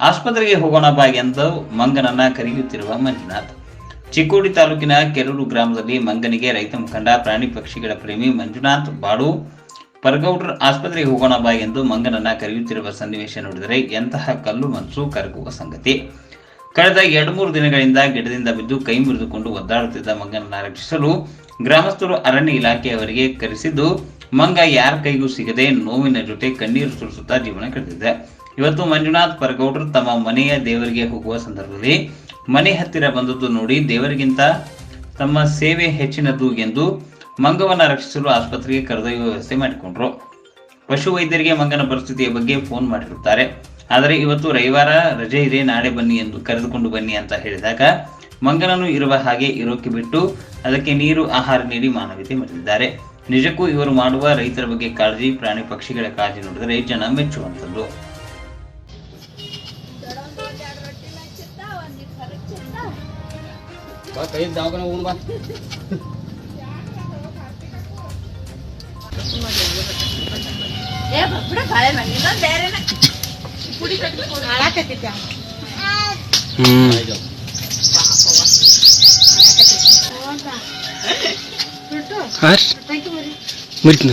ಆಸ್ಪತ್ರೆಗೆ ಹೋಗೋಣ ಬಾ ಎಂದು ಮಂಗನನ್ನ ಕರೆಯುತ್ತಿರುವ ಮಂಜುನಾಥ್. ಚಿಕ್ಕೋಡಿ ತಾಲೂಕಿನ ಕೆರೂರು ಗ್ರಾಮದಲ್ಲಿ ಮಂಗನಿಗೆ ರೈತ ಮುಖಂಡ ಪ್ರಾಣಿ ಪಕ್ಷಿಗಳ ಪ್ರೇಮಿ ಮಂಜುನಾಥ್ ಬಾಡು ಪರ್ಗೌಡ್ರ ಆಸ್ಪತ್ರೆಗೆ ಹೋಗೋಣ ಬಾ ಎಂದು ಮಂಗನನ್ನ ಕರೆಯುತ್ತಿರುವ ಸನ್ನಿವೇಶ ನೋಡಿದರೆ ಎಂತಹ ಕಲ್ಲು ಮನಸ್ಸು ಕರಗುವ ಸಂಗತಿ. ಕಳೆದ ಎರಡು ಮೂರು ದಿನಗಳಿಂದ ಗಿಡದಿಂದ ಬಿದ್ದು ಕೈ ಮುರಿದುಕೊಂಡು ಒದ್ದಾಡುತ್ತಿದ್ದ ಮಂಗನನ್ನ ರಕ್ಷಿಸಲು ಗ್ರಾಮಸ್ಥರು ಅರಣ್ಯ ಇಲಾಖೆಯವರಿಗೆ ಕರೆಸಿದ್ದು, ಮಂಗ ಯಾರ ಕೈಗೂ ಸಿಗದೆ ನೋವಿನ ಜೊತೆ ಕಣ್ಣೀರು ಸುರಿಸುತ್ತಾ ಜೀವನ ಕಳೆದಿದೆ. ಇವತ್ತು ಮಂಜುನಾಥ್ ಪರಗೌಡರು ತಮ್ಮ ಮನೆಯ ದೇವರಿಗೆ ಹೋಗುವ ಸಂದರ್ಭದಲ್ಲಿ ಮನೆ ಹತ್ತಿರ ಬಂದದ್ದು ನೋಡಿ ದೇವರಿಗಿಂತ ತಮ್ಮ ಸೇವೆ ಹೆಚ್ಚಿನದು ಎಂದು ಮಂಗವನ್ನ ರಕ್ಷಿಸಲು ಆಸ್ಪತ್ರೆಗೆ ಕರೆದೊಯ್ಯುವ ವ್ಯವಸ್ಥೆ ಮಾಡಿಕೊಂಡ್ರು. ಪಶು ವೈದ್ಯರಿಗೆ ಮಂಗನ ಪರಿಸ್ಥಿತಿಯ ಬಗ್ಗೆ ಫೋನ್ ಮಾಡಿರುತ್ತಾರೆ. ಆದರೆ ಇವತ್ತು ರವಿವಾರ ರಜೆ ಇದೆ, ನಾಳೆ ಬನ್ನಿ ಎಂದು ಕರೆದುಕೊಂಡು ಬನ್ನಿ ಅಂತ ಹೇಳಿದಾಗ ಮಂಗನನ್ನು ಇರುವ ಹಾಗೆ ಇರೋಕೆ ಬಿಟ್ಟು ಅದಕ್ಕೆ ನೀರು, ಆಹಾರ ನೀಡಿ ಮಾನವೀಯತೆ ಮೆರೆದಿದ್ದಾರೆ. ನಿಜಕ್ಕೂ ಇವರು ಮಾಡುವ ರೈತರ ಬಗ್ಗೆ ಕಾಳಜಿ, ಪ್ರಾಣಿ ಪಕ್ಷಿಗಳ ಕಾಳಜಿ ನೋಡಿದರೆ ಜನ ಮೆಚ್ಚುವಂಥದ್ದು. ಬಾ ಕೈ ದವಾಖಾನೆ ಹೋಗೋಣ ಬಾ ಏ ಬಿಡ ಬಾಳೆ ಮನೆ ಇನ್ನೊಂದ್ ಬೇರೆನ ಪುಡಿ ಕಟ್ಕೊಂಡು ಹಾಳಾಕತ್ತೈತಿ ಅವ. ಆಯ್ತು. ಬಿಟ್ಟು ತಂಗಿ ಮರಿ ಮುರಿತೀನಿ